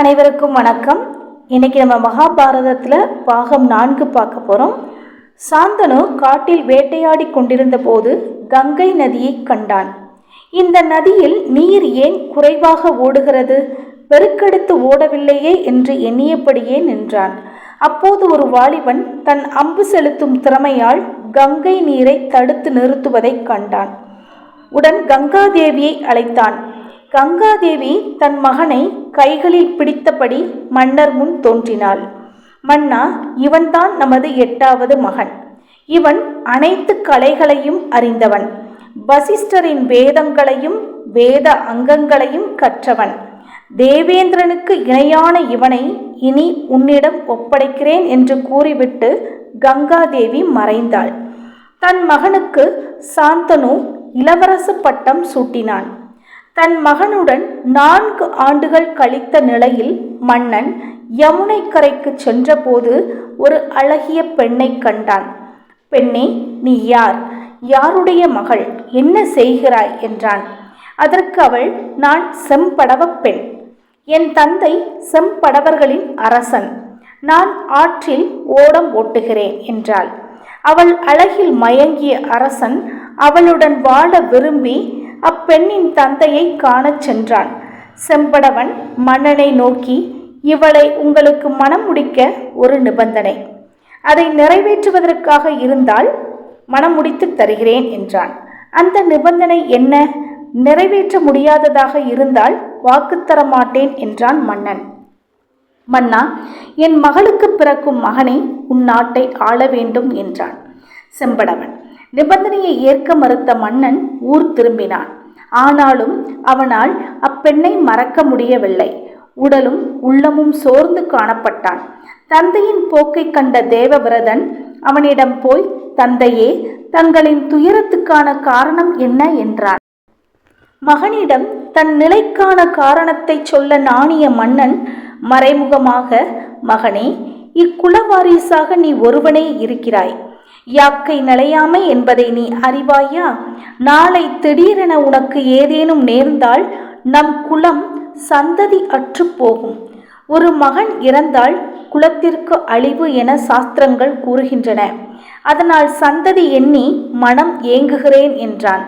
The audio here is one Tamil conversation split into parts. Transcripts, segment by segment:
அனைவருக்கும் வணக்கம். இன்னைக்கு நம்ம மகாபாரதத்தில் பாகம் நான்கு பார்க்க போகிறோம் சாந்தனு காட்டில் வேட்டையாடி கொண்டிருந்த போது கங்கை நதியை கண்டான். இந்த நதியில் நீர் ஏன் குறைவாக ஓடுகிறது? பெருக்கெடுத்து ஓடவில்லையே என்று எண்ணியபடியே நின்றான். அப்போது ஒரு வாலிபன் தன் அம்பு செலுத்தும் திறமையால் கங்கை நீரை தடுத்து நிறுத்துவதைக் கண்டான். உடன் கங்காதேவியை அழைத்தான். கங்காதேவி தன் மகனை கைகளில் பிடித்தபடி மன்னர் முன் தோன்றினாள். மன்னா இவன்தான் நமது எட்டாவது மகன். இவன் அனைத்து கலைகளையும் அறிந்தவன். வசிஷ்டரின் வேதங்களையும் வேத அங்கங்களையும் கற்றவன். தேவேந்திரனுக்கு இணையான இவனை இனி உன்னிடம் ஒப்படைக்கிறேன் என்று கூறிவிட்டு கங்காதேவி மறைந்தாள். தன் மகனுக்கு சாந்தனு இளவரசு பட்டம் சூட்டினான். தன் மகனுடன் நான்கு ஆண்டுகள் கழித்த நிலையில் மன்னன் யமுனை கரைக்கு சென்றபோது ஒரு அழகிய பெண்ணை கண்டான். பெண்ணே நீ யார்? யாருடைய மகள்? என்ன செய்கிறாய்? என்றான். அதற்கு அவள் நான் செம்படவப் பெண். என் தந்தை செம்படவர்களின் அரசன். நான் ஆற்றில் ஓடம் ஓட்டுகிறேன் என்றாள். அவள் அழகில் மயங்கிய அரசன் அவளுடன் வாழ விரும்பி பெண்ணின் தந்தையை காணச் சென்றான். செம்படவன் மன்னனை நோக்கி இவளை உங்களுக்கு மனம் முடிக்க ஒரு நிபந்தனை. அதை நிறைவேற்றுவதற்காக இருந்தால் மனம் முடித்து தருகிறேன் என்றான். அந்த நிபந்தனை என்ன? நிறைவேற்ற முடியாததாக இருந்தால் வாக்கு தர மாட்டேன் என்றான் மன்னன். மன்னா என் மகளுக்கு பிறக்கும் மகனை உன் நாட்டை ஆள வேண்டும் என்றான் செம்படவன். நிபந்தனையை ஏற்க மறுத்த மன்னன் ஊர் திரும்பினான். ஆனாலும் அவனால் அப்பெண்ணை மறக்க முடியவில்லை. உடலும் உள்ளமும் சோர்ந்து காணப்பட்டான். தந்தையின் போக்கை கண்ட தேவவிரதன் அவனிடம் போய் தந்தையே தங்களின் துயரத்துக்கான காரணம் என்ன? என்றான். மகனிடம் தன் நிலைக்கான காரணத்தை சொல்ல நாணிய மன்னன் மறைமுகமாக மகனே இக்குலவாரிசாக நீ ஒருவனே இருக்கிறாய். யாக்கை நிலையாமை என்பதை நீ அறிவாயா? நாளை திடீரென உனக்கு ஏதேனும் நேர்ந்தால் நம் குலம் சந்ததி அற்று போகும். ஒரு மகன் இறந்தால் குலத்திற்கு அழிவு என சாஸ்திரங்கள் கூறுகின்றன. அதனால் சந்ததி எண்ணி மனம் ஏங்குகிறேன் என்றான்.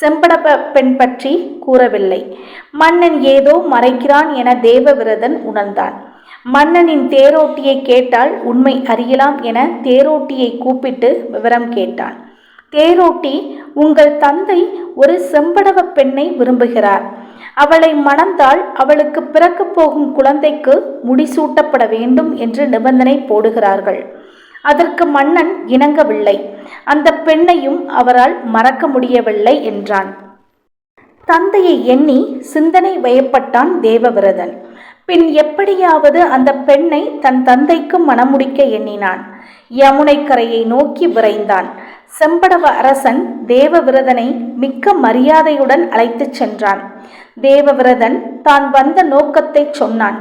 செம்படப பெண் பற்றி கூறவில்லை. மன்னன் ஏதோ மறைக்கிறான் என தேவவிரதன் உணர்ந்தான். மன்னனின் தேரோட்டியை கேட்டால் உண்மை அறியலாம் என தேரோட்டியை கூப்பிட்டு விவரம் கேட்டான். தேரோட்டி உங்கள் தந்தை ஒரு செம்படவ பெண்ணை விரும்புகிறார். அவளை மணந்தால் அவளுக்கு பிறக்கப் போகும் குழந்தைக்கு முடிசூட்டப்பட வேண்டும் என்று நிபந்தனை போடுகிறார்கள். அதற்கு மன்னன் இணங்கவில்லை. அந்த பெண்ணையும் அவரால் மறக்க முடியவில்லை என்றான். தந்தையை எண்ணி சிந்தனை வயப்பட்டான் தேவவிரதன். பின் எப்படியாவது அந்த பெண்ணை தன் தந்தைக்கு மணமுடிக்க எண்ணினான். யமுனைக்கரையை நோக்கி விரைந்தான். செம்படவ அரசன் தேவவிரதனை மிக்க மரியாதையுடன் அழைத்துச் சென்றான். தேவவிரதன் தான் வந்த நோக்கத்தை சொன்னான்.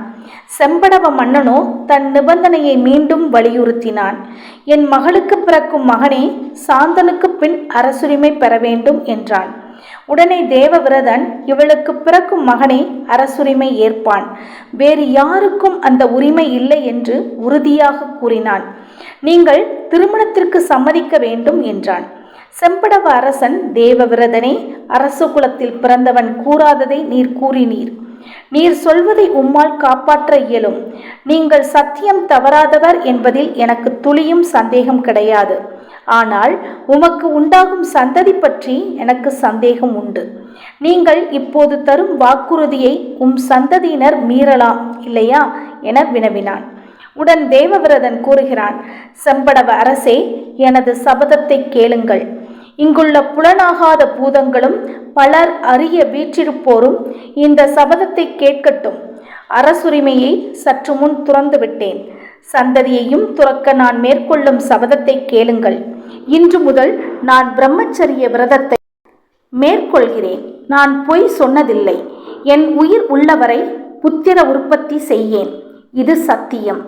செம்படவ மன்னனோ தன் நிபந்தனையை மீண்டும் வலியுறுத்தினான். என் மகளுக்கு பிறக்கும் மகனே சாந்தனுக்கு பின் அரசுரிமை பெற வேண்டும் என்றான். உடனே தேவவிரதன் இவளுக்கு பிறக்கும் மகனே அரசுரிமை ஏற்பான். வேறு யாருக்கும் அந்த உரிமை இல்லை என்று உறுதியாக கூறினான். நீங்கள் திருமணத்திற்கு சம்மதிக்க வேண்டும் என்றான். செம்படவ அரசன் தேவவிரதனே அரசு குலத்தில் பிறந்தவன் கூறாததை நீர் கூறினீர். நீர் சொல்வதை உம்மால் காப்பாற்ற இயலும். நீங்கள் சத்தியம் தவறாதவர் என்பதில் எனக்கு துளியும் சந்தேகம் கிடையாது. ஆனால் உமக்கு உண்டாகும் சந்ததி பற்றி எனக்கு சந்தேகம் உண்டு. நீங்கள் இப்போது தரும் வாக்குறுதியை உம் சந்ததியினர் மீறலாம் இல்லையா? என வினவினான். உடன் தேவவிரதன் கூறுகிறான் செம்படவ அரசே எனது சபதத்தை கேளுங்கள். இங்குள்ள புலனாகாத பூதங்களும் பலர் அறிய வீற்றிருப்போரும் இந்த சபதத்தை கேட்கட்டும். அரசுரிமையை சற்று முன் துறந்துவிட்டேன். சந்ததியையும் துறக்க நான் மேற்கொள்ளும் சபதத்தை கேளுங்கள். இன்று முதல் நான் பிரம்மச்சரிய விரதத்தை மேற்கொள்கிறேன். நான் பொய் சொன்னதில்லை. என் உயிர் உள்ளவரை புத்திர உற்பத்தி செய்யேன். இது சத்தியம்.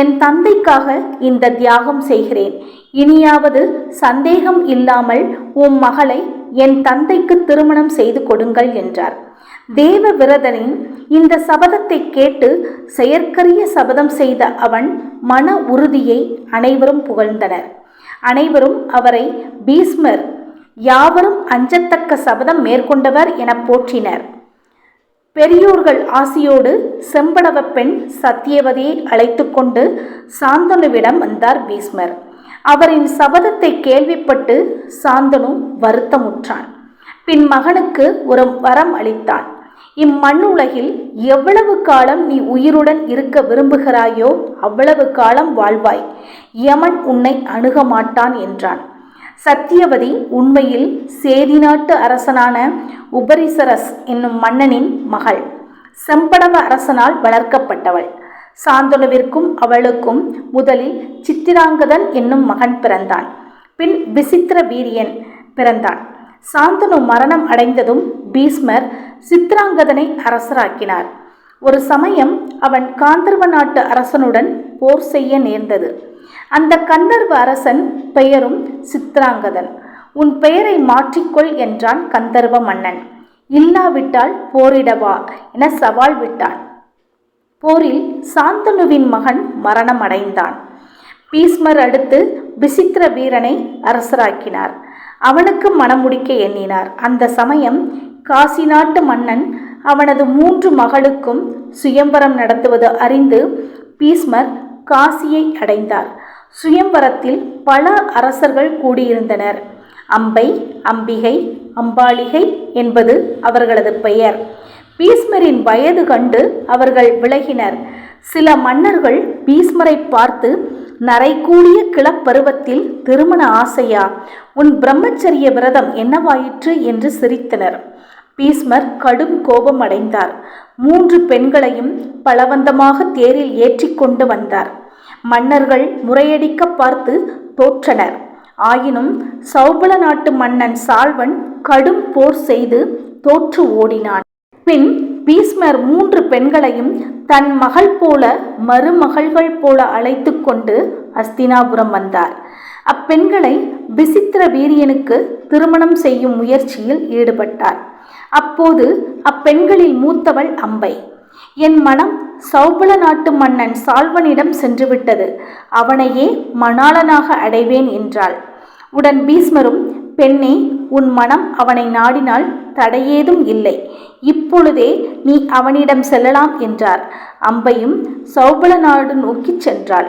என் தந்தைக்காக இந்த தியாகம் செய்கிறேன். இனியாவது சந்தேகம் இல்லாமல் உம் மகளை என் தந்தைக்கு திருமணம் செய்து கொடுங்கள் என்றார். தேவ விரதனின் இந்த சபதத்தை கேட்டு செயற்கரிய சபதம் செய்த அவன் மன உறுதியை அனைவரும் புகழ்ந்தனர். அனைவரும் அவரை பீஸ்மர் யாவரும் அஞ்சத்தக்க சபதம் மேற்கொண்டவர் என போற்றினர். பெரியோர்கள் ஆசியோடு செம்படவ பெண் சத்தியவதியை அழைத்து கொண்டு சாந்தனுவிடம் வந்தார் பீஸ்மர் அவரின் சபதத்தை கேள்விப்பட்டு சாந்தனு வருத்தமுற்றான். பின் மகனுக்கு ஒரு வரம் அளித்தான். இம்மண்ணுலகில் எவ்வளவு காலம் நீ உயிருடன் இருக்க விரும்புகிறாயோ அவ்வளவு காலம் வாழ்வாய். யமன் உன்னை அணுக மாட்டான் என்றான். சத்தியவதி உண்மையில் சேதி நாட்டு அரசனான உபரிசரஸ் என்னும் மன்னனின் மகள். செம்படவ அரசனால் வளர்க்கப்பட்டவள். சாந்தனுவிற்கும் அவளுக்கும் முதலில் சித்திராங்கதன் என்னும் மகன் பிறந்தான். பின் விசித்திர வீரியன் பிறந்தான். சாந்தனு மரணம் அடைந்ததும் பீஸ்மர் சித்திராங்கதனை அரசராக்கினார். ஒரு சமயம் அவன் காந்தர்வ நாட்டு அரசனுடன் போர் செய்ய நேர்ந்தது. அந்த கந்தர்வ அரசன் பெயரும் சித்ராங்கதன். உன் பெயரை மாற்றிக்கொள் என்றான் கந்தர்வ மன்னன். இல்லாவிட்டால் போரிடவா என சவால் விட்டான். போரில் சாந்தனுவின் மகன் மரணம் அடைந்தான் பீஸ்மர் அடுத்து விசித்திர வீரனை அரசராக்கினார். அவனுக்கு மணமுடிக்க எண்ணினார். அந்த சமயம் காசி நாட்டு மன்னன் அவனது மூன்று மகளுக்கும் சுயம்பரம் நடத்துவது அறிந்து பீஸ்மர் காசியை அடைந்தார். சுயம்பரத்தில் பல அரசர்கள் கூடியிருந்தனர். அம்பை அம்பிகை அம்பாளிகை என்பது அவர்களது பெயர். பீஸ்மரின் வயது கண்டு அவர்கள் விலகினர். சில மன்னர்கள் பீஸ்மரை பார்த்து நரைக்கூடிய கிளப்பருவத்தில் திருமண ஆசையா? உன் பிரம்மச்சரிய விரதம் என்னவாயிற்று? என்று சிரித்தனர். பீஸ்மர் கடும் கோபம் அடைந்தார். மூன்று பெண்களையும் பலவந்தமாக தேரில் ஏற்றிக்கொண்டு வந்தார். மன்னர்கள் முறையடிக்க பார்த்து தோற்றனர். ஆயினும் சௌபல நாட்டு மன்னன் சால்வன் கடும் போர் செய்து தோற்று ஓடினான். பின் பீஸ்மர் மூன்று பெண்களையும் தன் மகள் போல மருமகள்கள் போல அழைத்து கொண்டு அஸ்தினாபுரம் வந்தார். அப்பெண்களை விசித்திர வீரியனுக்கு திருமணம் செய்யும் முயற்சியில் ஈடுபட்டார். அப்போது அப்பெண்களில் மூத்தவள் அம்பை. என் மனம் சௌபல நாட்டு மன்னன் சால்வனிடம் சென்றுவிட்டது. அவனையே மணாளனாக அடைவேன் என்றாள். உடன் பீஸ்மரும் பெண்ணே உன் மனம் அவனை நாடினால் தடையேதும் இல்லை. இப்பொழுதே நீ அவனிடம் செல்லலாம் என்றார். அம்பையும் சௌபல நாடு நோக்கிச் சென்றாள்.